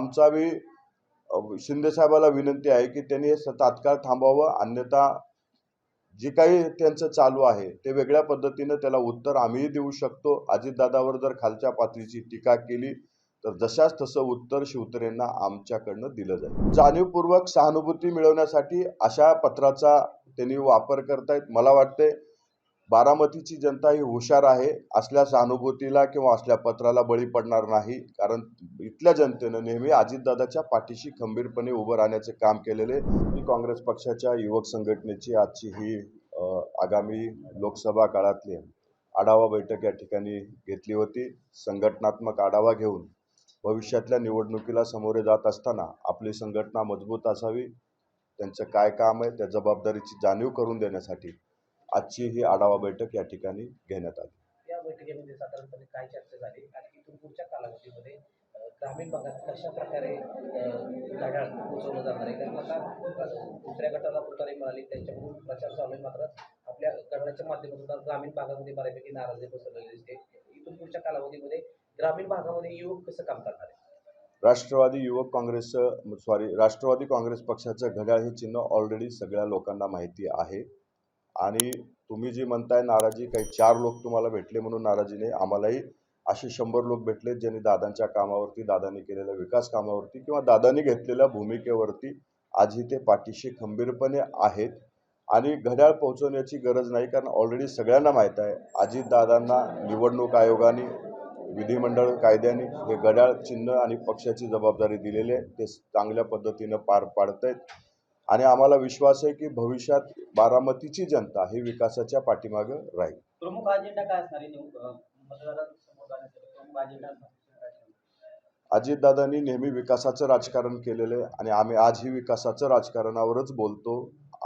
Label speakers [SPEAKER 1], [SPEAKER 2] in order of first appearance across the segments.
[SPEAKER 1] आमचा मी शिंदेसाहेबाला विनंती आहे की त्यांनी हे स- तात्काळ थांबवावं. अन्यथा जे काही त्यांचं चालू आहे ते वेगळ्या पद्धतीनं त्याला उत्तर आम्हीही देऊ शकतो. अजितदादावर जर खालच्या पातळीची टीका केली तर जशाच तसं उत्तर शिवतरेंना आमच्याकडनं दिलं जाईल. जाणीवपूर्वक सहानुभूती मिळवण्यासाठी अशा पत्राचा त्यांनी वापर करतायत. मला वाटते बारामतीची जनता ही हुशार आहे असल्या सहानुभूतीला किंवा असल्या पत्राला बळी पडणार नाही. कारण इथल्या जनतेनं नेहमी अजितदादाच्या पाठीशी खंबीरपणे उभं राहण्याचे काम केलेले ही काँग्रेस पक्षाच्या युवक संघटनेची आजची ही आगामी लोकसभा काळातली आढावा बैठक या ठिकाणी घेतली होती. संघटनात्मक आढावा घेऊन भविष्यातल्या निवडणुकीला सामोरे जात असताना आपली संघटना मजबूत असावी त्यांचं काय काम आहे त्या जबाबदारीची जाणीव करून देण्यासाठी आजची ही आढावा बैठक या ठिकाणी घेण्यात आली.
[SPEAKER 2] या बैठकीमध्ये साधारणपणे काय चर्चा झाली? आणि इथून पुढच्या कालावधीमध्ये ग्रामीण भागात कशा प्रकारे घड्याळ पोहोचवलं जाणार आहे? कारण आता दुसऱ्या गटाला तुतारी मिळाली त्यांच्याकडून प्रचार चालू आहे मात्र आपल्या गटाच्या माध्यमातून ग्रामीण भागामध्ये बऱ्यापैकी नाराजी पसरलेली दिसते. इथून पुढच्या कालावधीमध्ये ग्रामीण भागामध्ये युवक कसं काम करणार आहे?
[SPEAKER 1] राष्ट्रवादी युवक काँग्रेसचं सॉरी राष्ट्रवादी काँग्रेस पक्षाचं घड्याळ हे चिन्ह ऑलरेडी सगळ्या लोकांना माहिती आहे. आणि तुम्ही जी म्हणताय नाराजी काही चार लोक तुम्हाला भेटले म्हणून नाराजी नाही आम्हालाही असे शंभर लोक भेटले ज्यांनी दादांच्या कामावरती दादांनी केलेल्या विकास कामावरती किंवा दादांनी घेतलेल्या भूमिकेवरती आजही ते पाठीशी खंबीरपणे आहेत. आणि घड्याळ पोहोचवण्याची गरज नाही कारण ऑलरेडी सगळ्यांना माहीत आहे अजितदादांना निवडणूक आयोगाने विधिमंडळ कायद्याने हे घड्याळ चिन्ह आणि पक्षाची जबाबदारी दिलेली आहे. ते चांगल्या पद्धतीनं पार पाडत आहेत आणि आम्हाला विश्वास आहे की भविष्यात बारामतीची जनता ही विकासाच्या पाठीमागं राहील.
[SPEAKER 3] प्रमुख अजेंडा काय असणार?
[SPEAKER 1] अजितदादांनी नेहमी विकासाचं राजकारण केलेलं आहे आणि आम्ही आजही विकासाचं राजकारणावरच बोलतो.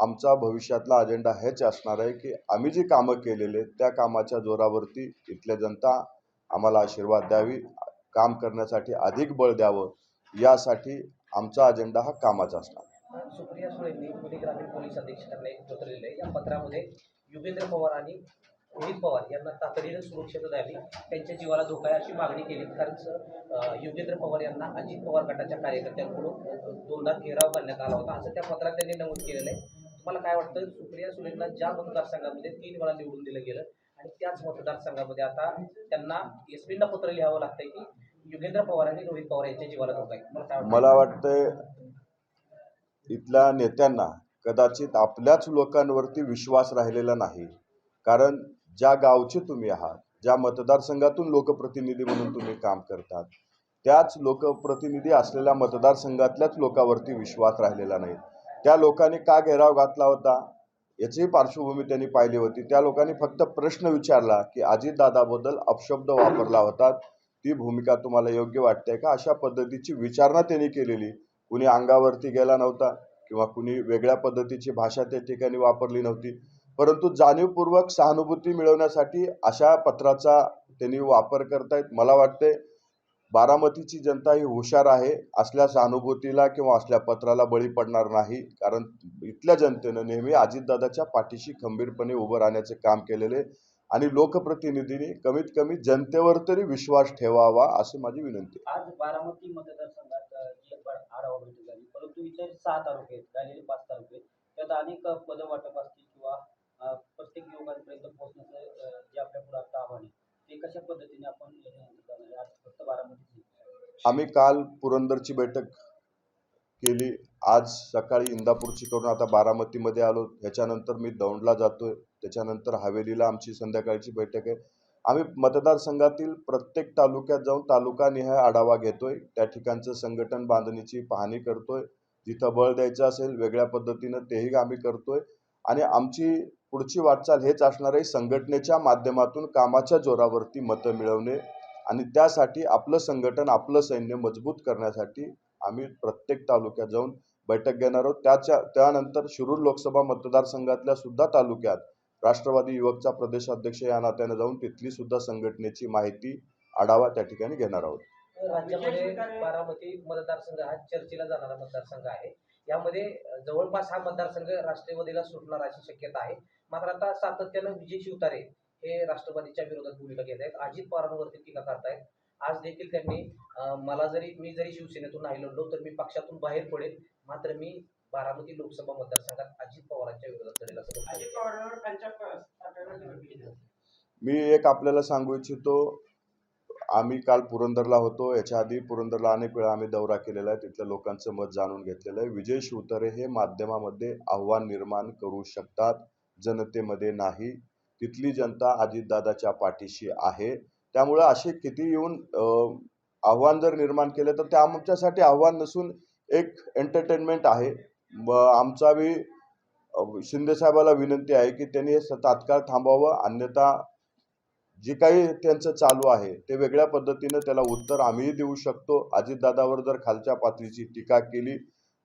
[SPEAKER 1] आमचा भविष्यातला अजेंडा हेच असणार आहे की आम्ही जी कामं केलेले त्या कामाच्या जोरावरती इथल्या जनता आम्हाला आशीर्वाद द्यावी काम करण्यासाठी अधिक बळ द्यावं यासाठी आमचा अजेंडा हा कामाचा असणार
[SPEAKER 2] सुप्रिया सुळेंनी पुणे ग्रामीण पोलीस अधीक्षकांना एक पत्र लिहिलं आहे या पत्रामध्ये युगेंद्र पवार आणि रोहित पवार यांना तातडीनं सुरक्षित द्यावी त्यांच्या जीवाला धोका आहे अशी मागणी केली. कारण योगेंद्र युगेंद्र पवार यांना अजित पवार गटाच्या कार्यकर्त्यांकडून दोनदा घेराव घालण्यात आला होता. असं त्या पत्रात त्यांनी नमूद केलेलं आहे. तुम्हाला काय वाटतं? सुप्रिया सुळेंना ज्या मतदारसंघामध्ये तीन वेळा निवडून दिलं गेलं आणि त्याच मतदारसंघामध्ये आता त्यांना एस पींना पत्र लिहावं लागतंय की युगेंद्र पवार आणि रोहित पवार यांच्या जीवाला धोका आहे. मला काय वाटतं?
[SPEAKER 1] इथल्या नेत्यांना कदाचित आपल्याच लोकांवरती विश्वास राहिलेला नाही. कारण ज्या गावचे तुम्ही आहात ज्या मतदारसंघातून लोकप्रतिनिधी म्हणून तुम्ही काम करतात त्याच लोकप्रतिनिधी असलेल्या मतदारसंघातल्याच लोकांवरती विश्वास राहिलेला नाही. त्या लोकांनी का घेराव घातला होता? याचीही पार्श्वभूमी त्यांनी पाहिली होती. त्या लोकांनी फक्त प्रश्न विचारला की अजितदादाबद्दल अपशब्द वापरला होता. ती भूमिका तुम्हाला योग्य वाटते का? अशा पद्धतीची विचारणा त्यांनी केलेली. कुणी अंगावरती गेला नव्हता किंवा कुणी वेगळ्या पद्धतीची भाषा त्या ठिकाणी वापरली नव्हती. परंतु जाणीवपूर्वक सहानुभूती मिळवण्यासाठी अशा पत्राचा त्यांनी वापर करतायत. मला वाटते बारामतीची जनता ही हुशार आहे असल्या सहानुभूतीला किंवा असल्या पत्राला बळी पडणार नाही. कारण इथल्या जनतेनं नेहमी अजितदादाच्या पाठीशी खंबीरपणे उभं राहण्याचे काम केलेले आणि लोकप्रतिनिधींनी कमीत कमी जनतेवर तरी विश्वास ठेवावा अशी माझी विनंती
[SPEAKER 3] आज बारामती मतदारसंघात अं, जी एक आढावा बैठक झाली परंतु इथे सहा तालुके आहेत. राहिलेले पाच तालुके आहेत. त्यात अनेक पदं वाटप असतील किंवा प्रत्येक युवकांपर्यंत पोहोचण्याचं जे आपल्या पुढे आता आव्हान आहे ते कशा पद्धतीने आपण म्हणजे फक्त बारामती
[SPEAKER 1] आम्ही काल पुरंदरची बैठक केली. आज सकाळी इंदापूरची करून आता बारामतीमध्ये आलो. त्याच्यानंतर मी दौंडला जातोय. त्याच्यानंतर हवेलीला आमची संध्याकाळची बैठक आहे. आम्ही मतदारसंघातील प्रत्येक तालुक्यात जाऊन तालुकानिहाय आढावा घेतोय. त्या ठिकाणचं संघटन बांधणीची पाहणी करतोय. जिथं बळ द्यायचं असेल वेगळ्या पद्धतीनं तेही आम्ही करतोय. आणि आमची पुढची वाटचाल हेच असणार आहे संघटनेच्या माध्यमातून कामाच्या जोरावरती मतं मिळवणे आणि त्यासाठी आपलं संघटन आपलं सैन्य मजबूत करण्यासाठी आम्ही प्रत्येक तालुक्यात जाऊन बैठक घेणार आहोत. त्याच्या त्यानंतर शिरूर लोकसभा मतदारसंघातल्या सुद्धा तालुक्यात राष्ट्रवादी युवकचा प्रदेशाध्यक्ष या नात्याने जाऊन तिथली सुद्धा संघटनेची माहिती आढावा त्या ठिकाणी घेणार आहोत.
[SPEAKER 2] राज्यामध्ये बारामती मतदारसंघ हा चर्चेला जाणारा मतदारसंघ आहे यामध्ये जवळपास हा मतदारसंघ राष्ट्रवादीला सुटणार अशी शक्यता आहे मात्र आता सातत्यानं विजय शिवतारे हे राष्ट्रवादीच्या विरोधात भूमिका घेत आहेत अजित पवारांवरती टीका करतायत आज देखील त्यांनी मला जरी मी जरी शिवसेनेतून नाही लढलो तर मी पक्षातून बाहेर पडेल मात्र मी बारामती लोकसभा मतदारसंघात अजित पवारांच्या विरोधात लढेल असं
[SPEAKER 4] अजित. पवारांवर.
[SPEAKER 1] मी एक आपल्याला सांगू इच्छितो आम्ही काल पुरंदरला होतो. याच्या आधी पुरंदरला अनेक वेळा आम्ही दौरा केलेला आहे. तिथल्या लोकांचं मत जाणून घेतलेलं आहे. विजय शिवतरे हे माध्यमामध्ये आव्हान निर्माण करू शकतात. जनतेमध्ये नाही. तिथली जनता अजितदादाच्या पाठीशी आहे. त्यामुळं असे किती येऊन आव्हान जर निर्माण केले तर ते आमच्यासाठी आव्हान नसून एक एंटरटेनमेंट आहे. आमचा बी शिंदेसाहेबाला विनंती आहे की त्यांनी हे स- तात्काळ थांबवावं. अन्यथा जे काही त्यांचं चालू आहे ते वेगळ्या पद्धतीनं त्याला उत्तर आम्हीही देऊ शकतो. अजितदादावर जर खालच्या पातळीची टीका केली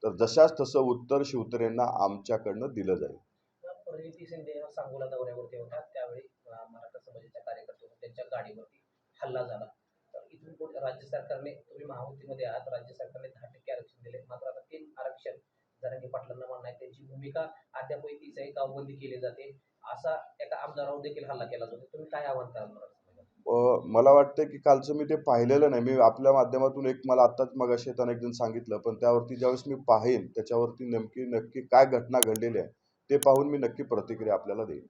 [SPEAKER 1] तर जशाच तसं उत्तर शिवतरेंना आमच्याकडनं दिलं जाईल.
[SPEAKER 2] त्यावेळी मराठा समाजाच्या त्यांच्या गाडीवरती हल्ला झाला. तर इथून पुढे राज्य सरकारने तुम्ही महायुतीमध्ये आहात राज्य सरकारने दहा टक्के आरक्षण दिले मात्र आता ते आरक्षण जरांगी पाटलांना म्हणणं आहे त्यांची भूमिका अद्यापही तीच आहे. गावबंदी केली जाते. असा एका आमदारावर देखील हल्ला केला जातो. तुम्ही काय आव्हान कराल मराठा
[SPEAKER 1] मला वाटतं की कालचं मी ते पाहिलेलं नाही. मी आपल्या माध्यमातून एक मला आत्ताच मग शेताने एक जण सांगितलं पण त्यावरती ज्यावेळेस मी पाहेन त्याच्यावरती नेमकी नक्की काय घटना घडलेली आहे ते पाहून मी नक्की प्रतिक्रिया आपल्याला देईन.